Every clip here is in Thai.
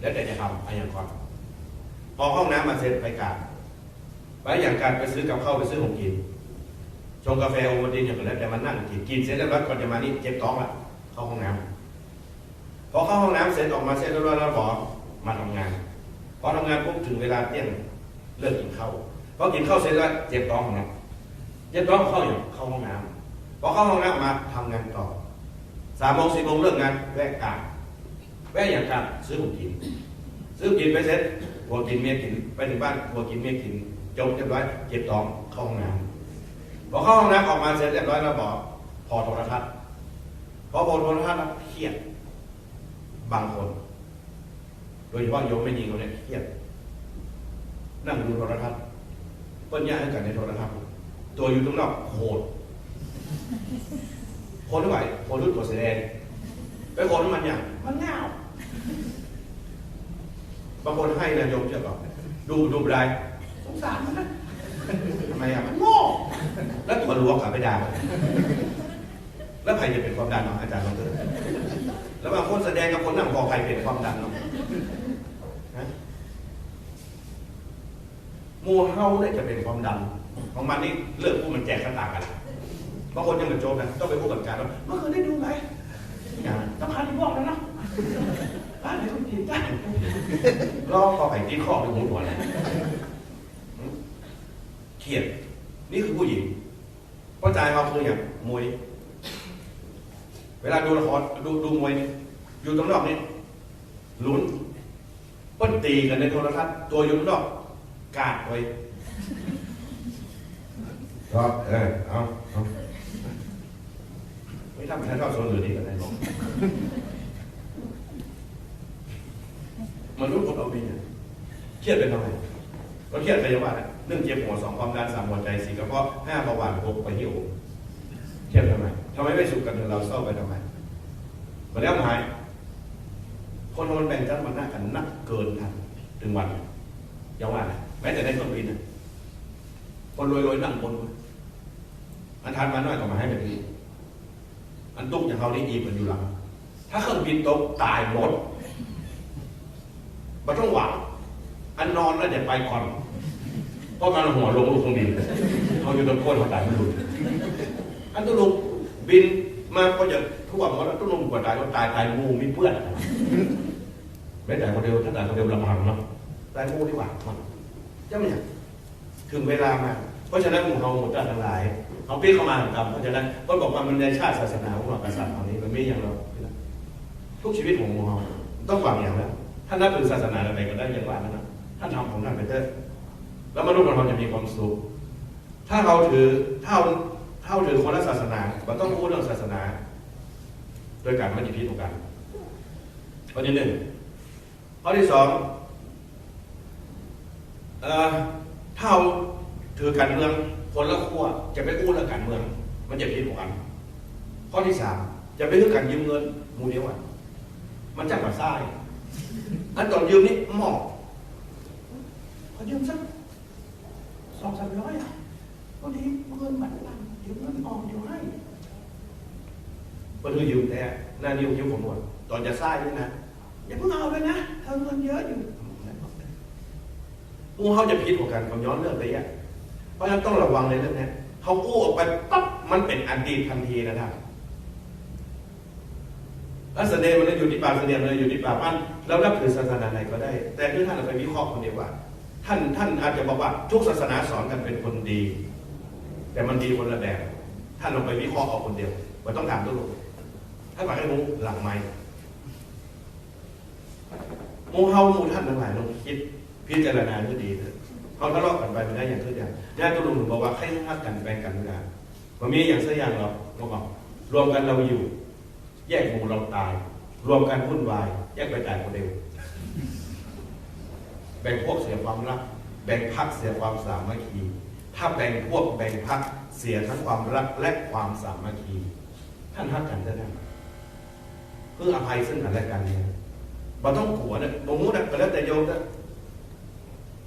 แล้วแต่จะทำอะไรอย่างก่อนพอห้องน้ำมาเสร็จไปกาบไปอย่างการไปซื้อกับข้าวไปซื้อของกินชงกาแฟโอวัลตินอย่างนั้นแล้วแต่มันนั่งกินกินเสร็จแล้วก่อนจะมานี่เจ็บท้องละเข้าห้องน้ำพอเข้าห้องน้ำเสร็จออกมาเสร็จแล้วแล้วพอมาทำงานพอทำงานปุ๊บถึงเวลาเที่ยงเลิกกินข้าวพอกินข้าวเสร็จแล้วเจ็บท้องของเราเจ็บท้องเข้าอย่างเข้าห้องน้ำพอเข้าห้องน้ำมาทำงานต่อสามโมงสี่โมงเลิกงานแวะกาบ แวะอย่างกราบซื้อของกิน ซื้อกินไปเสร็จหัวกินเมียกินไปถึงบ้านหัวกินเมียกินจบเรียบร้อยเจ็บท้องเข้าห้องน้ำพอเข้าห้องน้ำออกมาเสร็จเรียบร้อยแล้วบอกพอโทรทัศน์พอพอโทรทัศน์แล้วเครียดบางคน โดยเฉพาะโยมไม่ยิงคนเนี้เครียดนั่งดูโทรทัศน์เปิ้ลย่าให้กันในโทรทัศน์ตัวอยู่ตรงนอกโหดโคนไม่ไหวโคนรุ่นตัวแสดงไปโคนมันอย่างมันเงา บางคนให้นะโยมเชื่อก่อนดูดูไรสงสารมันนะทำไมอะมันโง่แล้วตัวหลวงกลับไปด่ามันแล้วใครจะเป็นความดันเนาะอาจารย์ลองเถอะแล้วบางคนแสดงกับคนนั่งพอใครเป็นความดันเนาะมูเฮาเนี่ยจะเป็นความดันของมันนี่เลือกผู้มันแจกกันต่างกันบางคนยังเหมือนโจ๊กนะต้องไปพูดกับการว่าเมื่อคืนได้ดูไหมอย่างต้องพาที่บอกแล้วนะ ลองก็ไปตีข้อไปหูหัวเลยเครียด นี่คือผู้หญิงเพราใจเขาคืออย่างมวย เวลาดูละครดูดูมวยนี่อยู่ตรงนอกนี่ลุ้นเปิ้นตีกันในโทรทัศน์ตัวอยู่ตรงนอกกาดไว้ก็เออเอาเอาไม่ทำให้เข้าโซนอื่นดีกันได้หรอกมันรู้คนเอาไปเนี่ยเค รียดเป็นทำไมก็เครียดไปยังว่าน่ะเรื่องเจ็บหัวสองความดันสามหัวใจสี่กระเพาะห้าเบาหวานหกไปหิวเครียดทำไมทำไมไม่สุขกันเราเศร้าไปทำไมมาแล้วหาย คนมันแบ่งกันมันหน้ากันนักเกินทันถึงวันอย่าว่านะแม้แต่ในเครื่องบินนะคนรวยๆนั่งบนอันทานมาน้อยก็มาให้แบบนี้อันตุกอย่างเขานี่อีกมันอยู่หลังถ้าเครื่องบินตกตายหมดมันต้องหวัง อันนอนแล้วจะไปก่อนเพราะมันหัวลงลูกเครื่องบินเขาอยู่ตรงโคนเขาตายไม่รู้อันตุลุกบินมาก็จะท่วหมดแล้วตุลุกกว่าตายก็ตายตายงูมีเพื่อนไม่แต่คนเดียวถ้าตายคนเดียวลำพังเนาะตายงูดีกว่ามันจะไม่ยถึงเวลามาเพราะฉะนั้นหมู่เราหมู่ตาทั้งหลายเขาพี่เข้ามาทำเพราะฉะนั้นก็บอกว่ามันในชาติศาสนาของเรากษัตริย์เหล่านี้มันไม่อย่างเราทุกชีวิตของหมู่เราต้องฟังอย่างแล้วท่านนับถือศาสนาอะไรก็ได้อย่างว่านั้นนะ ท่านทำของท่านไปเถอะแล้วมนุษย์ของเราจะมีความสุข ถ้าเราถือเท่าเท่าถือคนละศาสนาเราต้องพูดเรื่องศาสนาโดยการไม่ยิพิษของกันข้อที่หนึ่งข้อที่สองเอ่อถ้าเราถือการเมืองคนละขั้วจะไปอู้เรื่องการเมือง มันจะผิดของกัน ข้อที่สามจะไปเรื่องการยืมเงินมูเดียวกันมันจะกับไส้อันตอนยืมนี่หมอก ขอยืมสักสองสามร้อยอะพอดีเงินมันลันยืมเงินออกเดี๋ยวให้ก็คือยืมแต่หน้านิ้วคิ้วของหมดตอนจะไส้ด้วยนะอย่าเพิ่งเอาเลยนะเธอเงินเยอะอยู่หมูเขาจะผิดของกันเขาย้อนเรื่องเลยอะเพราะฉะนั้นต้องระวังในเรื่องนี้เขากู้ออกไปปั๊บมันเป็นอันดีทันทีนะครับแล้วเสน่ห์มันเลยอยู่ที่ปากเสน่ห์มันเลยอยู่ที่ปากมันเรานับถือศาสนาไหนก็ได้ แต่ที่ท่านไปวิเคราะห์คนเดียวว่า ท่านท่านอาจจะบอกว่าทุกศาสนาสอนกันเป็นคนดี แต่มันดีคนละแบบท่านลงไปวิเคราะห์เอาคนเดียวมันต้องถามตัวลูกถ้าอยากให้รู้หลังไม้หมูเฮามูท่านทั้งหลายลองคิด พิจารณาดูดีเถอะเขาทะเลาะกันไปไม่ได้อย่างทุกอย่างญาติตัวลุงบอกว่าให้ฮักกันแบ่งกันไม่ได้มันมีอย่างสักอย่างหรอกบอกรวมกันเราอยู่ แยกหมู่เราตาย รวมกันวุ่นวาย แยกไปตายคนเดียว แบ่งพวกเสียความรัก แบ่งพักเสียความสามัคคี ถ้าแบ่งพวกแบ่งพักเสียทั้งความรักและความสามัคคี ท่านฮักกันจะได้เพื่ออภัยซึ่งกันและกันเนี่ยบ่ต้องขัวเนี่ยบ่มูนะก็แล้วแต่โยมนะ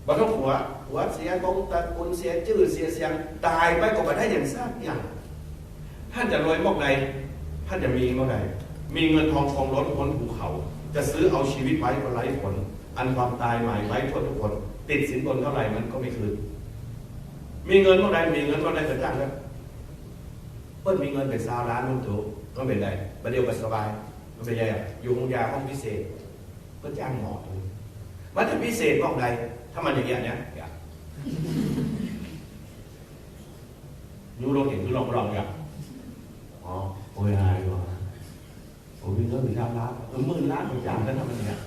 บ่ต้องขัวหัวเสียกองตะกุลเสียชื่อเสียเสียงตายไปก็บ่ได้อย่างทราบอย่างท่านจะรวยมากใดท่านจะมีเมื่อไหร่มีเงินทองคงล้นพ้นภูเขา จะซื้อเอาชีวิตไว้ก็ไร้ผล อันความตายหมายไว้ทั่วทุกคน ติดสินบนเท่าไหร่มันก็ไม่คืน มีเงินเท่าไรมีเงินเท่าไร่จะจ้างครับเปิ้ลมีเงินไปซาวร้านมันถูกก็เป็นไรประเดี๋ยวก็สบายมันเป็นไงอะอยู่โรงยาห้องพิเศษ ก็จ้างหมอถูกมันจะพิเศษมากใดถ้ามันอย่างเงี้ยเนี่ยอยากยูโรเห็นคือลองลองอย่ากอ๋อโอ้ยหายว่ะโอ้ยเงินไปซาวร้านเออหมื่นล้านไปจ้างกันทำไมเนี่ย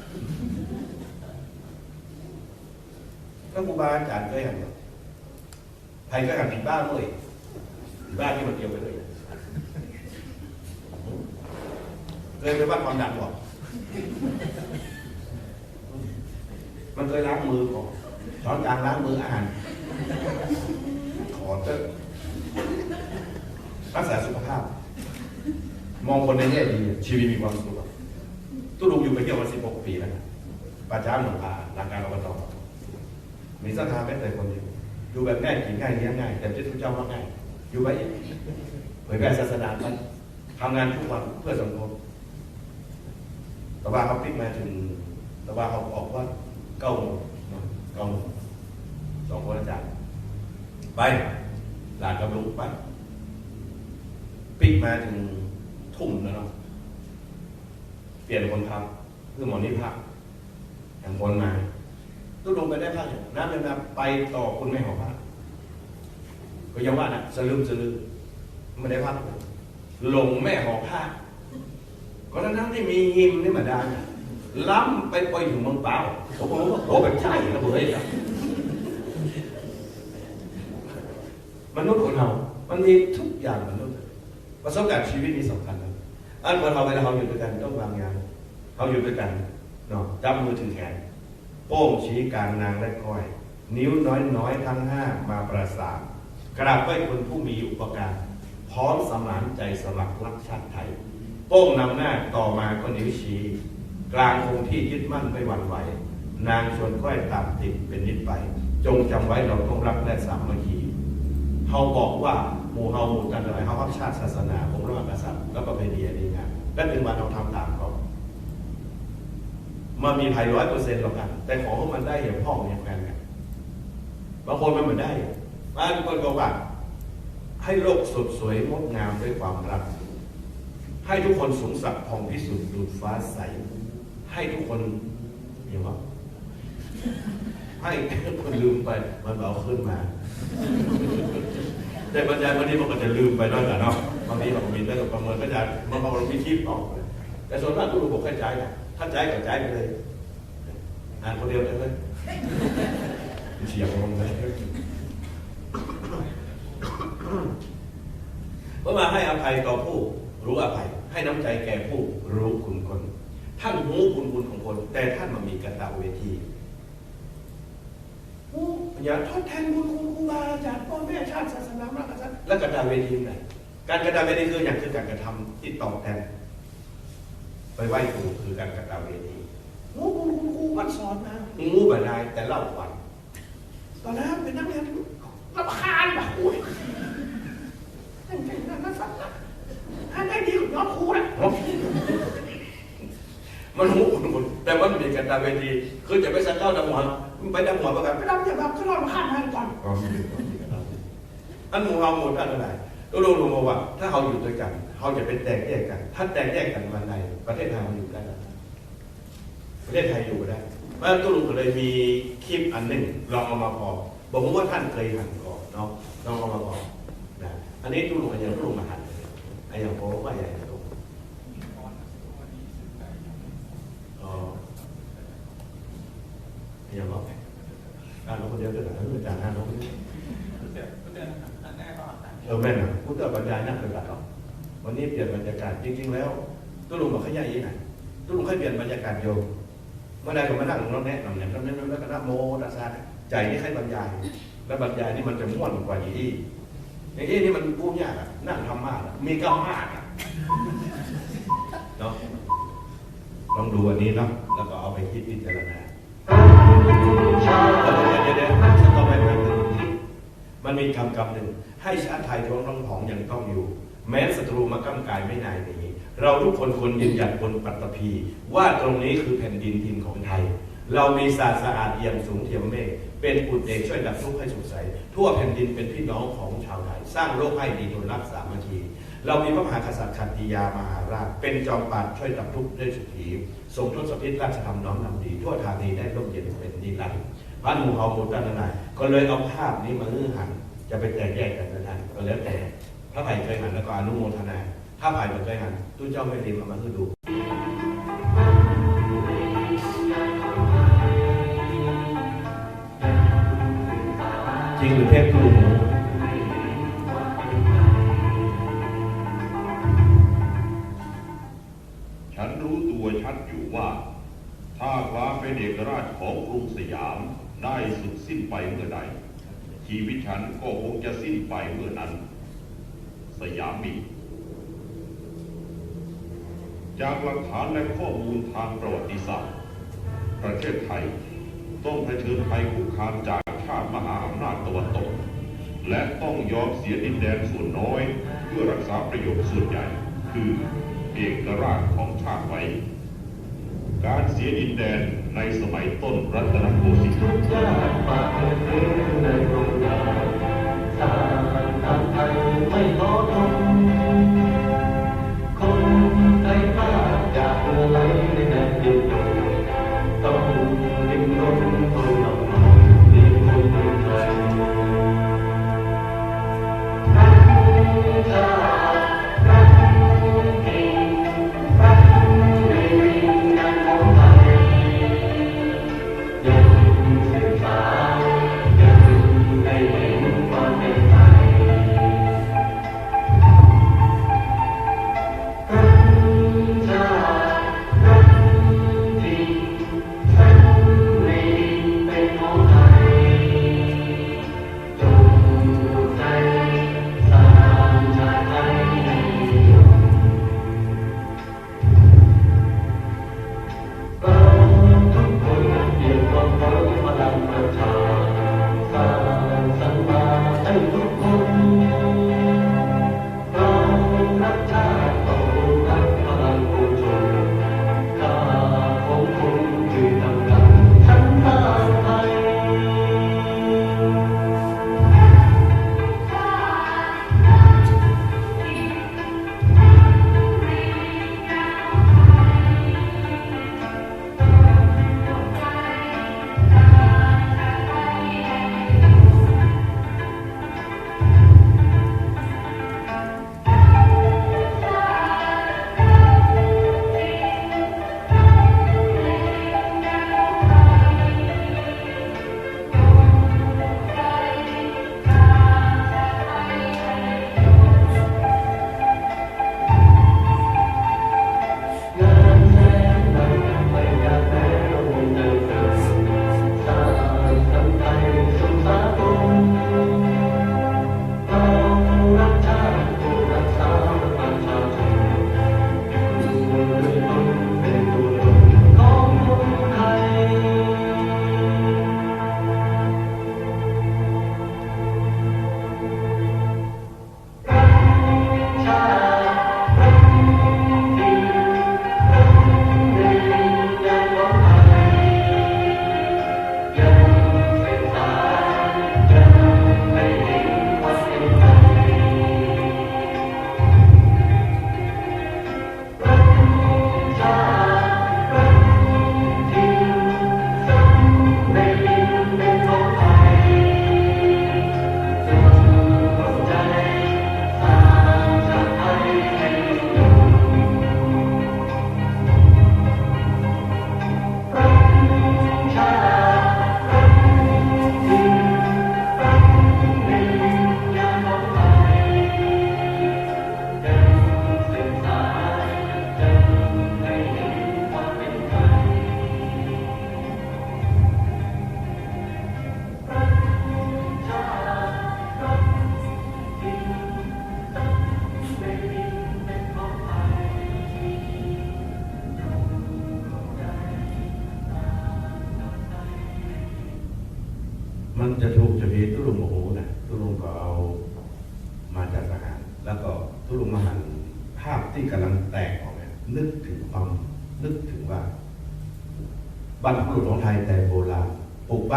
ก็ครูบาอาจารย์เคยห็นไหมใครก็หันผิดบ้านเลยผิดบ้านที่มันเกี่ยวไปเลยเคยไปวัดความดันบอกมันเคยล้างมือก่อนช้อนกลางล้างมืออาหารขอเถอะรักษาสุขภาพ มองคนในแง่ดี ชีวิตมีความสุขตู้ลุงอยู่ไปเที่ยวมาสิบหกปีแล้วนะป้าจ้าหลวงพาหลังการอบต มีสถานแม้แต่คนเดียวอยู่แบบง่ายกินง่ายเลี้ยงง่าย แต่ที่ทุกเจ้าว่าง่าย อยู่ไว้เผยแพร่ศาสนาไปทำงานทุกวันเพื่อสังคมแต่ว่าเขาพลิกมาถึงแต่ว่าเขาออกว่าเก้าโมงเก้าโมงสองคนอาจารย์ไปหลานกับลูกไปพลิกมาถึงทุ่มแล้วเนาะเปลี่ยนคนพักคือหมอนี่พักอย่างคนมา ตู้ลงไปได้พักอย่างน้ำเป็นน้ำไปต่อคุณไม่หอพักก็ยังว่านะสลืมสลือไม่ได้พักหลงแม่หอผ้าก็ทั้งทั้งๆที่มีหิมนี่มาได้นล้ำไปไปถึงเมืองเปล่าโอ้โหโอ้เป็นใช่แล้วเฮ้ยมนุษย์คนเรามันมีทุกอย่างมนุษย์ประสบการณ์ชีวิตนี่สำคัญนะอันคนเราเวลาเราอยู่ด้วยกันต้องวางงานเขาอยู่ด้วยกันเนาะจับมือถือแขน โป้งชี้กลางนางและก้อย นิ้วน้อยๆ ทั้งห้ามาประสานกราบไหว้คนผู้มีอุปการพร้อมสมานใจสมัครรักชาติไทย โป้งนำหน้าต่อมาก็นิ้วชี้ กลางคงที่ยึดมั่นไม่หวั่นไหว นางชวนก้อยตามติดเป็นนิดไป จงจำไว้เราต้องรักและสามัคคีเฮาบอกว่าหมู่เฮาหมู่กันอะไรเฮารักชาติศาสนาองพระมหากษัตริย์แล้วก็เป็นดียดีงานและถึงวันเราทำตาม มันมีภัยร้อยเปอร์เซ็นต์หรอกกันแต่ขอให้มันได้อย่างพ่ออย่างแฟนกันบางคนมันเหมือนได้บางคนก็ว่าให้โลกสดสวยงดงามด้วยความรัก ให้ทุกคนสูงสักดิ์ผ่องพิสุทธิ์ดูดฟ้าใส ให้ทุกคนอย่างว่าให้คนลืมไปมันเอาขึ้นมา แต่บรรยายวันนี้มันก็จะลืมไปด้วยกันเนาะบางทีเราก็มีแต่ประเมินก็จะมันบางเรามีทิพออก แต่ส่วนมากทุกคนบอกแค่ใจนะ ถ้าใจกับใจไปเลยอ่านคนเดียวได้ไหมเสียงลงเลยเมื่อมาให้อภัยต่อผู้รู้อภัย ให้น้ำใจแก่ผู้รู้คุณคน ท่านรู้คุณคุณของคน แต่ท่านมามีกตเวทีโอ้อย่าทดแทนบุญคุณครูบาอาจารย์พ่อแม่ชาติศาสนามรรคษัตริย์แล้วกตเวทีไหนการกตเวทีคืออย่างคือการกระทำที่ตอบแทน ไปไหว้ครู คือการกตเวทีโอ้คุณคุณครูวัดสอนนะงูแบบนายแต่เล่าขวัญตอนนั้นเป็นนักเรียนรำคาญแบบโอ้ยนั่นเป็นนั่นนั่นสัตว์นะถ้าได้ดีกว่าน้องครูนะมันหูอุ่นหมดแต่ว่ามันมีกันตามเวทีคือจะไปสักเก้าดำหัวไปดำหัวประกันไปดำอย่างแบบก็รอมาข้ามทางก่อนอันหมู่เฮาหมดอันอะไรก็รู้รู้มาว่า ถ้าเขาอยู่ด้วยกันเขาจะเป็นแตกแยกกัน ถ้าแตกแยกกันวันใด ประเทศไทยมันอยู่ได้แล้วประเทศไทยอยู่ได้เพราะฉะนั้นตุลุงก็เลยมีคลิปอันหนึ่งลองเอามาพอบอกว่าท่านเคยหันก่อนเนาะลองเอามาพอนะอันนี้ตุลุงอันยังตุลุงมาหันเลยไอ้อย่างโป๊ว่าใหญ่ตุลุงอ๋อไอ้อย่างบอกอ่านเราคนเดียวเดือดแล้วอาจารย์อ่านเราคนเดียวเออแม่นอะพูดแต่บรรยายนั่งเป็นหลักหรอกวันนี้เปลี่ยนบรรยากาศจริงๆแล้ว ตุลุงบอกขยายยี่ไหนตุลุงให้เปลี่ยนบรรยากาศโยมเมื่อใดก็มานั่งน้องแนะนำเนี่ยน้องแนะแล้วก็นะโมตัสสะใจนี่ให้บรรยาย แล้วบรรยายนี่มันจะม่วนกว่าอย่างนี้อย่างนี้นี่มันพูดยากอะนั่งทำมากมีเก้ามากอะเนาะลองดูอันนี้เนาะแล้วก็เอาไปคิดพิจารณาเดี๋ยวเดี๋ยวเดี๋ยวฉันต้องไปแป๊บนึงมันมีคำคำหนึ่งให้ชาติไทยท้องร้องผองยังต้องอยู่ แม้ศัตรูมากำกายไม่นายหนี เราทุกคนควรยืนหยัดบนปัตตภีว่าตรงนี้คือแผ่นดินทินของไทย เรามีศาสตร์สะอาดเอี่ยมสูงเทียมเมฆเป็นปุตเอกช่วยดับทุกข์ให้สุขใสทั่วแผ่นดินเป็นพี่น้องของชาวไทย สร้างโลกให้ดีโดยรักสามัคคีเรามีพระมหากษัตริย์ขันติยามหาราช เป็นจอมปราดช่วยดับทุกข์ด้วยสุขีทรงทศพิษราชธรรมน้อมนำดี ทั่วธางนีได้ร่มเย็นเป็นนิรันดร์พระหนูเฮาหมูตันนายก็เลยเอาภาพนี้มาฮือหันจะไปแตกแยกกันนะก็แล้วแต่พระไผ่เคยหันแล้วก็อนุโมทนา ถ้าผ่ไม่เคยหันตู้เจ้าไม่รีบเอามาให้ดูจริงหรือเทพตู้หมูฉันรู้ตัวชัดอยู่ว่า ถ้าความเป็นเอกราชของกรุงสยามได้สุดสิ้นไปเมื่อใดชีวิตฉันก็คงจะสิ้นไปเมื่อนั้น สยามมี จากหลักฐานและข้อมูลทางประวัติศาสตร์ ประเทศไทย ต้องเผชิญภัยคุกคามจากชาติมหาอำนาจตะวันตก และต้องยอมเสียดินแดนส่วนน้อย เพื่อรักษาประโยชน์ส่วนใหญ่ คือเอกราชของชาติไว้ การเสียดินแดนในสมัยต้นรัตนโกสินทร์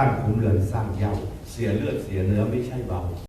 ของไทยแต่โบราณปลูกบ้านคุ้มเรือนสร้างเย้าเสียเลือดเสียเนื้อไม่ใช่เบา